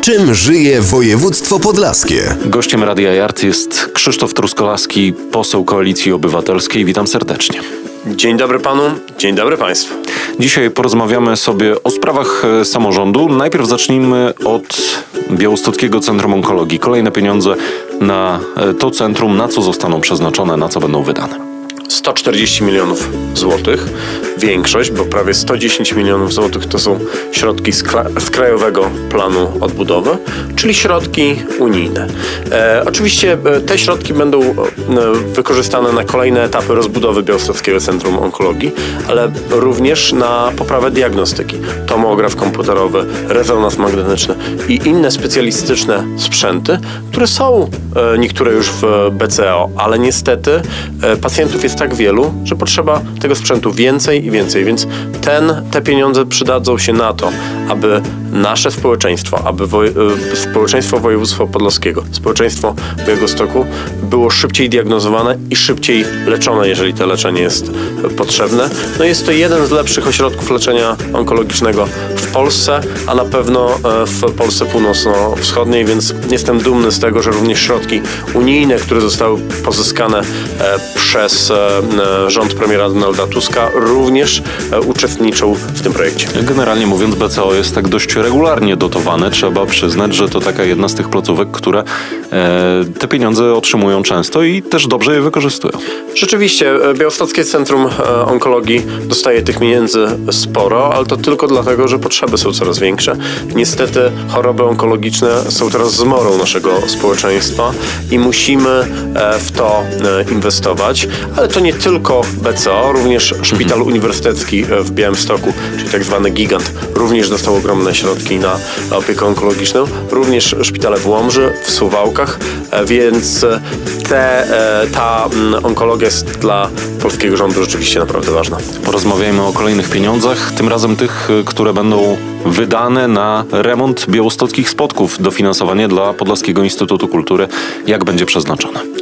Czym żyje województwo podlaskie? Gościem Radia Jart jest Krzysztof Truskolaski, poseł Koalicji Obywatelskiej. Witam serdecznie. Dzień dobry panu, dzień dobry państwu. Dzisiaj porozmawiamy sobie o sprawach e, samorządu. Najpierw zacznijmy od Białostockiego Centrum Onkologii. Kolejne pieniądze na e, to centrum, na co zostaną przeznaczone, na co będą wydane. 140 milionów złotych, większość, bo prawie 110 milionów złotych to są środki z, z Krajowego Planu Odbudowy, czyli środki unijne. E, oczywiście e, te środki będą e, wykorzystane na kolejne etapy rozbudowy Białostockiego Centrum Onkologii, ale również na poprawę diagnostyki. Tomograf komputerowy, rezonans magnetyczny i inne specjalistyczne sprzęty, które są e, niektóre już w BCO, ale niestety e, pacjentów jest tak wielu, że potrzeba tego sprzętu więcej i więcej, więc ten, te pieniądze przydadzą się na to, aby nasze społeczeństwo, aby woj, e, społeczeństwo województwa podlaskiego, społeczeństwo Białegostoku było szybciej diagnozowane i szybciej leczone, jeżeli to leczenie jest potrzebne. No jest to jeden z lepszych ośrodków leczenia onkologicznego w Polsce, a na pewno e, w Polsce północno-wschodniej, więc jestem dumny z tego, że również środki unijne, które zostały pozyskane e, przez e, rząd premiera Donalda Tuska, również uczestniczą w tym projekcie. Generalnie mówiąc, BCO jest tak dość regularnie dotowane. Trzeba przyznać, że to taka jedna z tych placówek, które e, te pieniądze otrzymują często i też dobrze je wykorzystują. Rzeczywiście, e, Białostockie Centrum e, Onkologii dostaje tych pieniędzy sporo, ale to tylko dlatego, że potrzeby są coraz większe. Niestety choroby onkologiczne są teraz zmorą naszego społeczeństwa i musimy w to inwestować. Ale to nie tylko BCO, również Szpital Uniwersytecki e, w Białymstoku, czyli tak zwany gigant, również dostał ogromne środki na opiekę onkologiczną. Również szpitale w Łomży, w Suwałkach, e, więc e, te, e, ta mm, onkologia jest dla polskiego rządu rzeczywiście naprawdę ważna. Porozmawiajmy o kolejnych pieniądzach, tym razem tych, które będą wydane na remont białostockich spotków. Dofinansowanie dla Podlaskiego Instytutu Kultury. Jak będzie przeznaczone?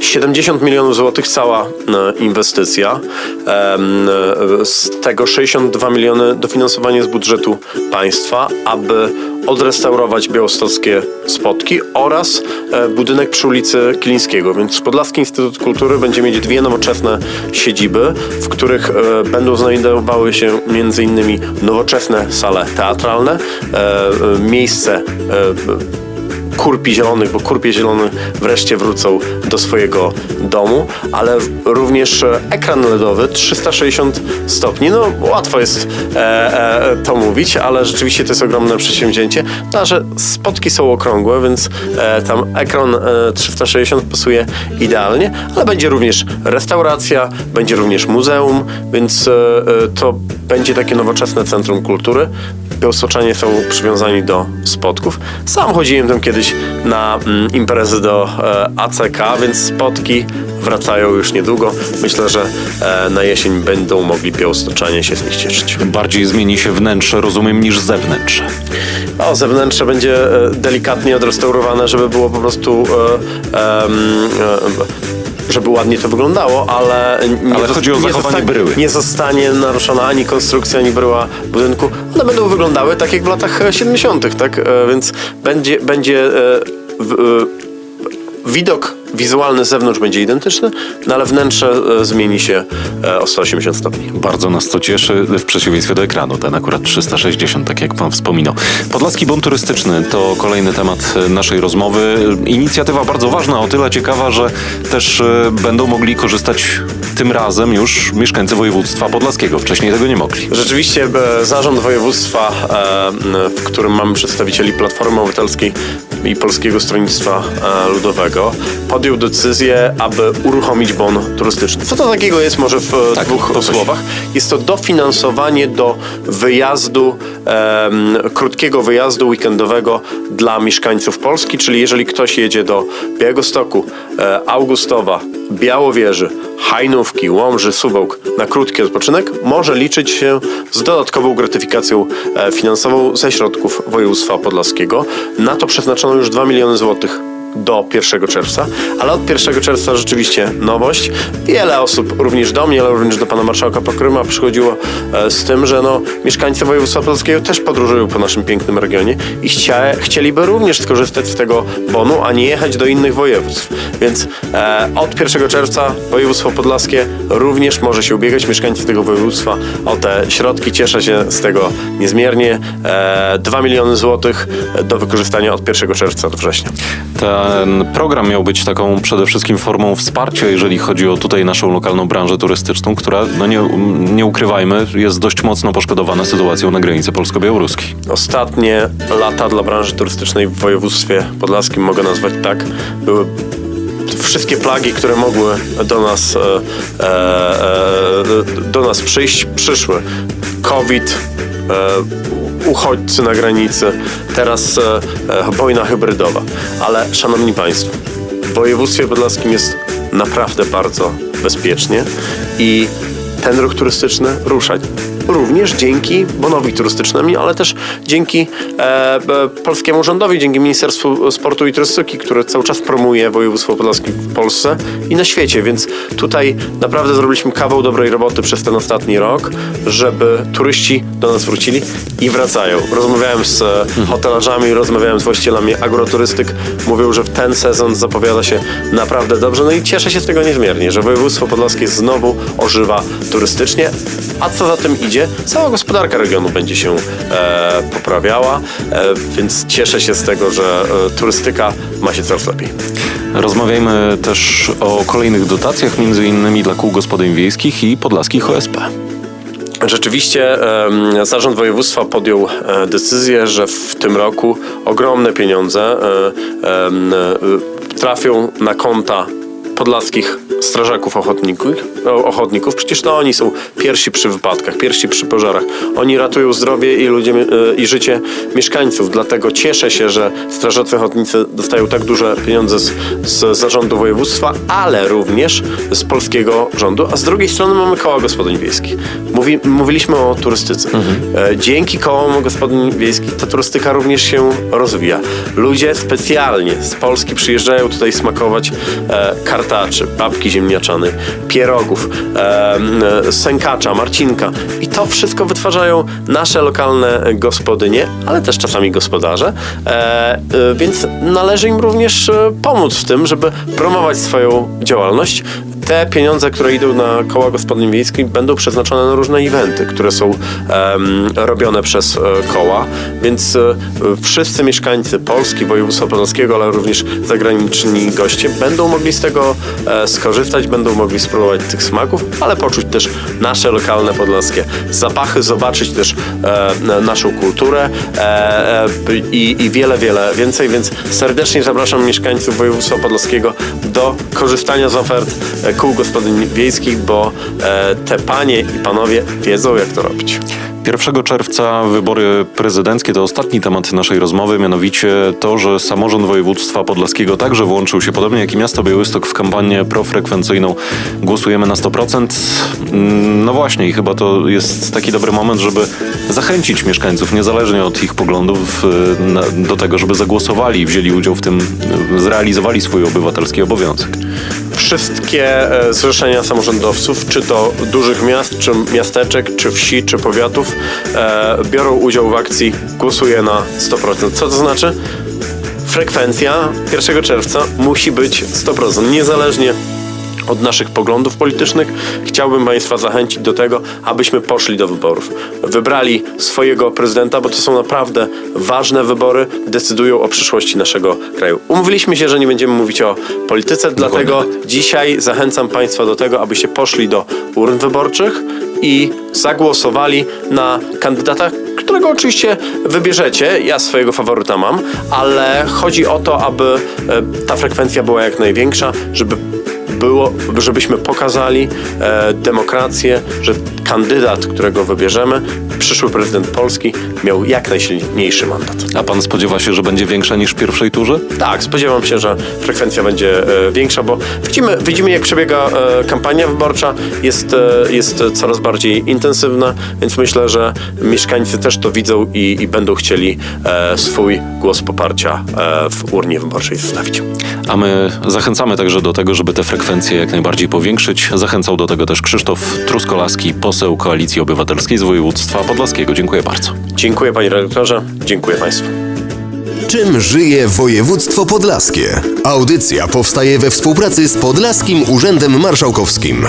70 milionów złotych cała e, inwestycja. E, Z tego 62 miliony dofinansowanie z budżetu państwa, aby odrestaurować białostockie spotki oraz e, budynek przy ulicy Kilińskiego. Więc Podlaski Instytut Kultury będzie mieć dwie nowoczesne siedziby, w których będą znajdowały się m.in. nowoczesne sale teatralne, miejsce kurpi zielonych, bo kurpie zielone wreszcie wrócą do swojego domu, ale również e, ekran LEDowy 360 stopni. No łatwo jest e, e, to mówić, ale rzeczywiście to jest ogromne przedsięwzięcie. No, a że spotki są okrągłe, więc e, tam ekran e, 360 pasuje idealnie, ale będzie również restauracja, będzie również muzeum, więc e, e, to będzie takie nowoczesne centrum kultury. Białostoczanie są przywiązani do spotków. Sam chodziłem tam kiedyś na mm, imprezy do e, ACK, więc spotki wracają już niedługo. Myślę, że e, na jesień będą mogli białostoczanie się z nich cieszyć. Bardziej zmieni się wnętrze, rozumiem, niż zewnętrze. O, zewnętrze będzie e, delikatnie odrestaurowane, żeby było po prostu. E, e, żeby ładnie to wyglądało, ale nie, Ale chodzi o nie zachowanie bryły. Nie zostanie naruszona ani konstrukcja, ani bryła budynku. One będą wyglądały tak jak w latach e, 70., tak? E, Więc będzie, będzie e, w, e, widok wizualny z zewnątrz będzie identyczny, no ale wnętrze e, zmieni się e, o 180 stopni. Bardzo nas to cieszy, w przeciwieństwie do ekranu. Ten akurat 360, tak jak pan wspominał. Podlaski Bon Turystyczny to kolejny temat e, naszej rozmowy. Inicjatywa bardzo ważna, o tyle ciekawa, że też będą mogli korzystać tym razem już mieszkańcy województwa podlaskiego. Wcześniej tego nie mogli. Rzeczywiście zarząd województwa, w którym mamy przedstawicieli Platformy Obywatelskiej i Polskiego Stronnictwa e, Ludowego, podjął decyzję, aby uruchomić bon turystyczny. Co to takiego jest może w e, Tak, dwóch słowach? Jest to dofinansowanie do wyjazdu, em, krótkiego wyjazdu weekendowego dla mieszkańców Polski, czyli jeżeli ktoś jedzie do Białegostoku, e, Augustowa, Białowieży, Hajnówki, Łomży, Suwałk na krótki odpoczynek, może liczyć się z dodatkową gratyfikacją e, finansową ze środków województwa podlaskiego. Na to przeznaczono już 2 miliony złotych do 1 czerwca, ale od 1 czerwca rzeczywiście nowość. Wiele osób, również do mnie, ale również do pana marszałka Pokryma przychodziło e, z tym, że no, mieszkańcy województwa polskiego też podróżują po naszym pięknym regionie i chcia, chcieliby również skorzystać z tego bonu, a nie jechać do innych województw. Więc e, od 1 czerwca województwo podlaskie również może się ubiegać, mieszkańcy tego województwa o te środki. Cieszę się z tego niezmiernie. E, 2 miliony złotych do wykorzystania od 1 czerwca do września. Ten program miał być taką przede wszystkim formą wsparcia, jeżeli chodzi o tutaj naszą lokalną branżę turystyczną, która, no nie, nie ukrywajmy, jest dość mocno poszkodowana sytuacją na granicy polsko-białoruskiej. Ostatnie lata dla branży turystycznej w województwie podlaskim, mogę nazwać tak, były wszystkie plagi, które mogły do nas, e, e, e, do nas przyjść, przyszły. COVID, e, uchodźcy na granicy, teraz e, e, wojna hybrydowa. Ale szanowni Państwo, w województwie podlaskim jest naprawdę bardzo bezpiecznie i ten ruch turystyczny ruszać. Również dzięki bonowi turystycznemu, ale też dzięki e, polskiemu rządowi, dzięki Ministerstwu Sportu i Turystyki, które cały czas promuje województwo podlaskie w Polsce i na świecie, więc tutaj naprawdę zrobiliśmy kawał dobrej roboty przez ten ostatni rok, żeby turyści do nas wrócili i wracają. Rozmawiałem z e, hotelarzami, rozmawiałem z właścicielami agroturystyk, mówią, że w ten sezon zapowiada się naprawdę dobrze, no i cieszę się z tego niezmiernie, że województwo podlaskie znowu ożywa turystycznie, a co za tym idzie, cała gospodarka regionu będzie się e, poprawiała, e, więc cieszę się z tego, że e, turystyka ma się coraz lepiej. Rozmawiajmy też o kolejnych dotacjach, między innymi dla kół gospodyń wiejskich i podlaskich OSP. Rzeczywiście Zarząd Województwa podjął e, decyzję, że w tym roku ogromne pieniądze e, e, trafią na konta podlaskich strażaków ochotników, ochotników. Przecież to oni są pierwsi przy wypadkach, pierwsi przy pożarach. Oni ratują zdrowie i, ludzie, e, i życie mieszkańców. Dlatego cieszę się, że strażacy ochotnicy dostają tak duże pieniądze z, z zarządu województwa, ale również z polskiego rządu. A z drugiej strony mamy koła gospodyń wiejskich. Mówi, mówiliśmy o turystyce. E, Dzięki kołom gospodyń wiejskich ta turystyka również się rozwija. Ludzie specjalnie z Polski przyjeżdżają tutaj smakować e, kartaczy, babki ziemniaczanej, pierogów, e, sękacza, marcinka. I to wszystko wytwarzają nasze lokalne gospodynie, ale też czasami gospodarze. E, e, więc należy im również e, pomóc w tym, żeby promować swoją działalność. Te pieniądze, które idą na koła gospodyń wiejskich, będą przeznaczone na różne eventy, które są em, robione przez e, koła, więc e, wszyscy mieszkańcy Polski, województwa podlaskiego, ale również zagraniczni goście będą mogli z tego e, skorzystać, będą mogli spróbować tych smaków, ale poczuć też nasze lokalne podlaskie. Zapachy, zobaczyć też na- naszą kulturę i, i wiele, wiele więcej, więc serdecznie zapraszam mieszkańców województwa podlaskiego do korzystania z ofert kół gospodyń wiejskich, bo e, te panie i panowie wiedzą, jak to robić. 1 czerwca wybory prezydenckie to ostatni temat naszej rozmowy, mianowicie to, że samorząd województwa podlaskiego także włączył się, podobnie jak i miasto Białystok, w kampanię profrekwencyjną Głosujemy na 100%. Mm, No właśnie i chyba to jest taki dobry moment, żeby zachęcić mieszkańców, niezależnie od ich poglądów, y, do tego, żeby zagłosowali, wzięli udział w tym, zrealizowali swój obywatelski obowiązek. Wszystkie e, zrzeszenia samorządowców, czy to dużych miast, czy miasteczek, czy wsi, czy powiatów, e, biorą udział w akcji Głosuję na 100%. Co to znaczy? Frekwencja 1 czerwca musi być 100%, niezależnie od naszych poglądów politycznych. Chciałbym Państwa zachęcić do tego, abyśmy poszli do wyborów. Wybrali swojego prezydenta, bo to są naprawdę ważne wybory, decydują o przyszłości naszego kraju. Umówiliśmy się, że nie będziemy mówić o polityce, dlatego dzisiaj zachęcam Państwa do tego, abyście poszli do urn wyborczych i zagłosowali na kandydata, którego oczywiście wybierzecie. Ja swojego faworyta mam, ale chodzi o to, aby e, ta frekwencja była jak największa, żeby było, żebyśmy pokazali e, demokrację, że kandydat, którego wybierzemy, przyszły prezydent Polski, miał jak najsilniejszy mandat. A pan spodziewa się, że będzie większa niż w pierwszej turze? Tak, spodziewam się, że frekwencja będzie e, większa, bo widzimy, widzimy jak przebiega e, kampania wyborcza, jest, e, jest coraz bardziej intensywna, więc myślę, że mieszkańcy też to widzą i, i będą chcieli e, swój głos poparcia e, w urnie wyborczej zostawić. A my zachęcamy także do tego, żeby te frekwencje jak najbardziej powiększyć. Zachęcał do tego też Krzysztof Truskolaski, poseł Koalicji Obywatelskiej z województwa podlaskiego. Dziękuję bardzo. Dziękuję panie redaktorze, dziękuję państwu. Czym żyje województwo podlaskie? Audycja powstaje we współpracy z Podlaskim Urzędem Marszałkowskim.